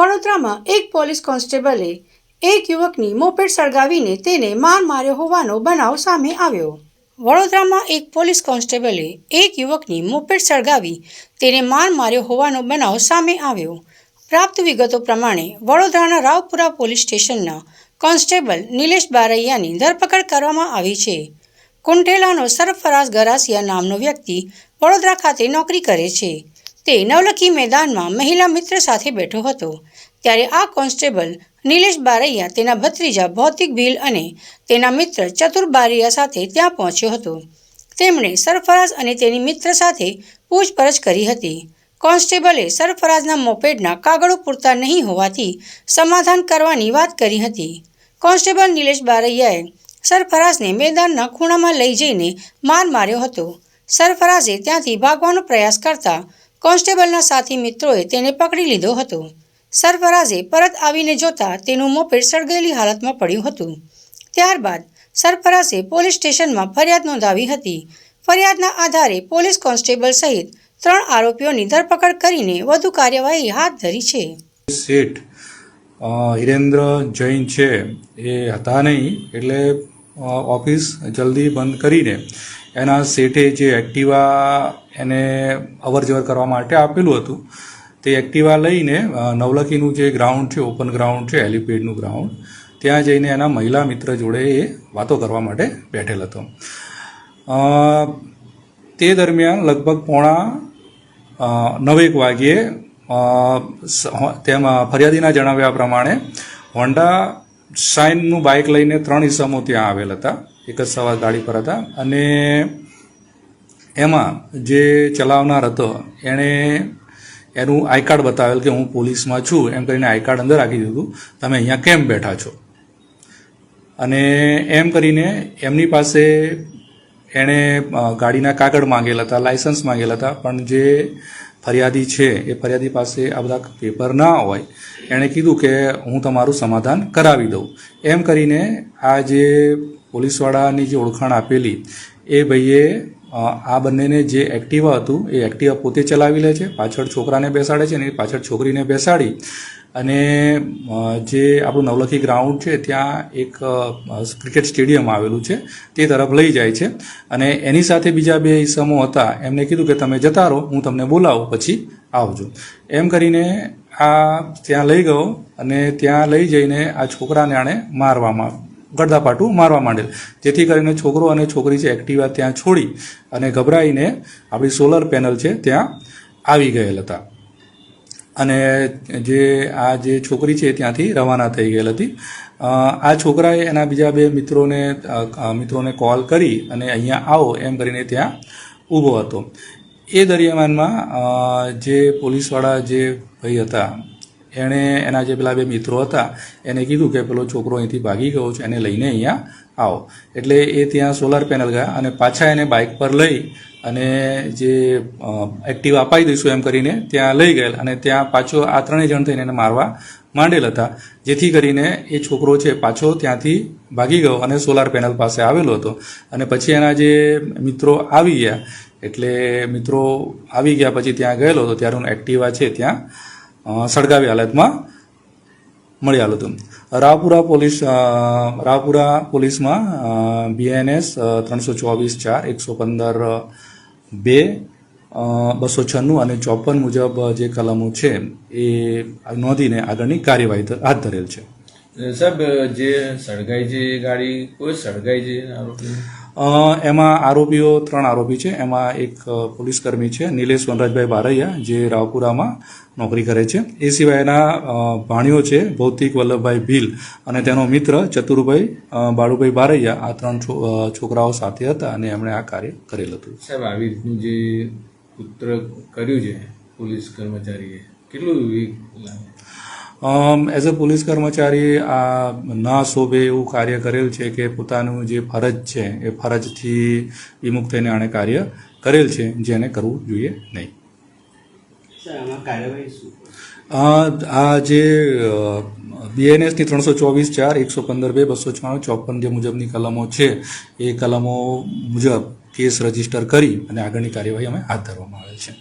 વડોદરામાં એક પોલીસ કોન્સ્ટેબલે એક યુવકની મોપેડ સળગાવીને તેને માર માર્યો હોવાનો બનાવ સામે આવ્યો. વડોદરામાં એક પોલીસ કોન્સ્ટેબલે એક યુવકની મોપેડ સળગાવી તેને માર માર્યો હોવાનો બનાવ સામે આવ્યો. પ્રાપ્ત વિગતો પ્રમાણે વડોદરાના રાવપુરા પોલીસ સ્ટેશનના કોન્સ્ટેબલ નિલેશ બારૈયાની ધરપકડ કરવામાં આવી છે. કુંઠેલાનો સરફરાઝ ગરાસિયા નામનો વ્યક્તિ વડોદરા ખાતે નોકરી કરે છે. તે નવલખી મેદાનમાં મહિલા મિત્ર સાથે બેઠો હતો. ત્યારે આ કોન્સ્ટેબલ નિલેશ બારૈયા, તેના ભત્રીજા ભૌતિક ભીલ અને તેના મિત્ર ચતુર બારૈયા સાથે ત્યાં પહોંચ્યો હતો. તેમણે સરફરાઝ અને તેની મિત્ર સાથે પૂછપરછ કરી હતી. કોન્સ્ટેબલે સરફરાઝના મોપેડના કાગળો પૂરતા નહીં હોવાથી સમાધાન કરવાની વાત કરી હતી. કોન્સ્ટેબલ નિલેશ બારૈયાએ સરફરાઝને મેદાનના ખૂણામાં લઈ જઈને માર માર્યો હતો. સરફરાઝે ત્યાંથી ભાગવાનો પ્રયાસ કરતા કોન્સ્ટેબલના સાથી મિત્રોએ તેને પકડી લીધો હતો. સરફરાઝે પરત આવીને જોતા તેનું મોપેડ સળગેલી હાલતમાં પડ્યું હતું. ત્યારબાદ સરફરાઝે પોલીસ સ્ટેશનમાં ફરિયાદ નોંધાવી હતી. ફરિયાદના આધારે પોલીસ કોન્સ્ટેબલ સહિત ત્રણ આરોપીઓની ધરપકડ કરીને વધુ કાર્યવાહી હાથ ધરી છે. શેઠ હિરેન્દ્ર જૈન છે. એ હતા નહીં, એટલે ઓફિસ જલ્દી બંધ કરીને એના શેઠે જે એક્ટિવા એને અવર જવર કરવા માટે આપેલું હતું તે એક્ટિવા લઈને નવલખીનું જે ગ્રાઉન્ડ છે, ઓપન ગ્રાઉન્ડ છે હેલિપેડનું ગ્રાઉન્ડ, ત્યાં જઈને એના મહિલા મિત્ર જોડે એ વાતો કરવા માટે બેઠેલ હતો. તે દરમિયાન લગભગ પોણા નવેક વાગ્યે તેમાં ફરિયાદીના જણાવ્યા પ્રમાણે હોન્ડા શાઇનનું બાઇક લઈને ત્રણ ઇસમો ત્યાં આવેલ હતા. એક જ સવાર ગાડી પર હતા. અને એમાં જે ચલાવનાર હતો, એણે એનું આઈ કાર્ડ બતાવેલ કે હું પોલીસમાં છું, એમ કરીને આઈ કાર્ડ અંદર રાખી દીધું. તમે અહીંયા કેમ બેઠા છો? અને એમ કરીને એમની પાસે એણે ગાડીના કાગળ માંગેલા હતા, લાયસન્સ માંગેલા હતા, પણ જે ફરિયાદી છે, એ ફરિયાદી પાસે આ બધા પેપર ના હોય, એણે કીધું કે હું તમારું સમાધાન કરાવી દઉં. એમ કરીને આ જે પોલીસવાળાની જે ઓળખાણ આપેલી, એ ભાઈએ આ બંનેને જે એક્ટિવા હતું, એ એક્ટિવા પોતે ચલાવી લે છે, પાછળ છોકરાને બેસાડે છે અને પાછળ છોકરીને બેસાડી અને જે આપણું નવલખી ગ્રાઉન્ડ છે, ત્યાં એક ક્રિકેટ સ્ટેડિયમ આવેલું છે, તે તરફ લઈ જાય છે. અને એની સાથે બીજા બે ઈસમો હતા, એમને કીધું કે તમે જતા રહો, હું તમને બોલાવું, પછી આવજો. એમ કરીને આ ત્યાં લઈ ગયો અને ત્યાં લઈ જઈને આ છોકરાને આણે મારવામાં ગડદાપાટું મારવા માંડેલ. જેથી કરીને છોકરો અને છોકરી છે એક્ટિવા ત્યાં છોડી અને ગભરાઈને આપણી સોલર પેનલ છે ત્યાં આવી ગયેલ હતા. અને જે આ જે છોકરી છે ત્યાંથી રવાના થઈ ગયેલ હતી. આ છોકરાએ એના બીજા બે મિત્રોને મિત્રોને કોલ કરી અને અહીંયા આવો એમ કરીને ત્યાં ઊભો હતો. એ દરમિયાનમાં જે પોલીસવાળા જે ભાઈ હતા એણે એના જે પેલા બે મિત્રો હતા, એને કીધું કે પેલો છોકરો અહીંથી ભાગી ગયો છે, એને લઈને અહીંયા આવો. એટલે એ ત્યાં સોલાર પેનલ ગયા અને પાછા એને બાઇક પર લઈ અને જે એક્ટિવ અપાઈ દઈશું એમ કરીને ત્યાં લઈ ગયેલ અને ત્યાં પાછો આ ત્રણેય જણ થઈને એને મારવા માંડેલ હતા. જેથી કરીને એ છોકરો છે પાછો ત્યાંથી ભાગી ગયો અને સોલાર પેનલ પાસે આવેલો હતો. અને પછી એના જે મિત્રો આવી ગયા, એટલે મિત્રો આવી ગયા પછી ત્યાં ગયેલો હતો, ત્યારે એક્ટિવા છે ત્યાં સળગાવી હાલતમાં મળી આવ્યું હતું. રાવપુરા પોલીસ અ, રાવપુરા પોલીસમાં બીએનએસ ત્રણસો ચોવીસ ચાર એકસો પંદર બે બસો છન્નું અને ચોપન મુજબ જે કલમો છે એ નોંધીને આગળની કાર્યવાહી હાથ ધરેલ છે. સાહેબ જે સળગાઈ છે ગાડી કોઈ સળગાઈ છે આરોપી? એમાં આરોપીઓ ત્રણ આરોપી છે. એમાં એક પોલીસકર્મી પોલીસ કર્મી છે, નિલેશ વનરાજભાઈ બારૈયા, જે રાવપુરામાં નોકરી કરે છે. એ સિવાયના ભાણીઓ છે, ભૌતિક વલ્લભભાઈ ભીલ અને તેનો મિત્ર ચતુરભાઈ બાળુભાઈ બારૈયા. આ ત્રણ છોકરાઓ સાથે હતા અને એમણે આ કાર્ય કરેલ હતું. સાહેબ, આવી રીતનું જે પુત્ર કર્યું છે પોલીસ કર્મચારીએ, કેટલું એઝ અ પોલીસ કર્મચારી આ ના શોભે એવું કાર્ય કરેલ છે કે પોતાનું જે ફરજ છે એ ફરજથી વિમુખ થઈને આણે કાર્ય કરેલ છે જેને કરવું જોઈએ નહીં. આ જે બીએનએસની ત્રણસો ચોવીસ ચાર એકસો પંદર બે બસો છાણું ચોપન જે મુજબની કલમો છે એ કલમો મુજબ કેસ રજિસ્ટર કરી અને આગળની કાર્યવાહી અમે હાથ ધરવામાં આવે છે.